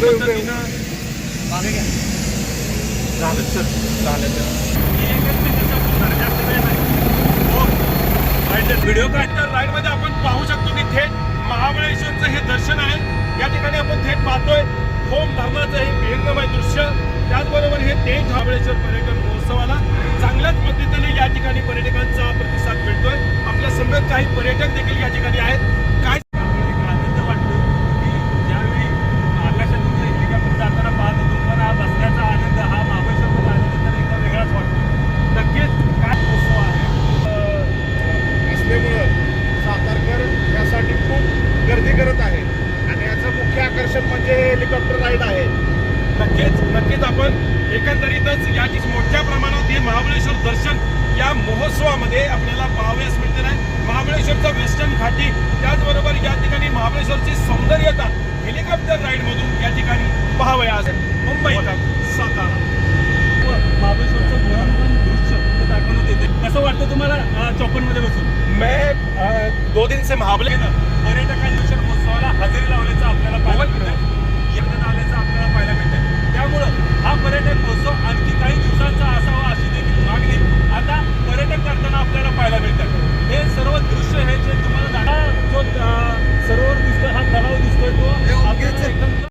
पद्धतीनं झालं सर. झालं तर व्हिडिओ हो. काय तर लाइटमध्ये आपण पाहू शकतो की थेट महाबळेश्वरचं हे दर्शन आहे. या ठिकाणी आपण थेट पाहतोय. होम धर्माचं हे विरंगमय दृश्य. त्याचबरोबर हे थेट महाबळेश्वर पर्यटन हेलिकॉप्टर राईड आहे. नक्कीच नक्कीच आपण एकंदरीतच या ठिक- मोठ्या प्रमाणात हे महाबळेश्वर दर्शन या महोत्सवामध्ये आपल्याला पाहावयास मिळते आहे. महाबळेश्वरचा वेस्टर्न घाटी त्याचबरोबर या ठिकाणी महाबळेश्वरची सौंदर्यता हेलिकॉप्टर राईड मधून या ठिकाणी पाहावयास मुंबई. सातारा. महाबळेश्वरचं मनोरंजन दृश्य दाखवण्यात येते. कसं वाटतं तुम्हाला चौपनमध्ये बसून? मैं दो दिन से महाबळे पर्यटकांच्या महोत्सवाला हजेरी लावल्याचं आपल्याला છે તમારો દાદા જો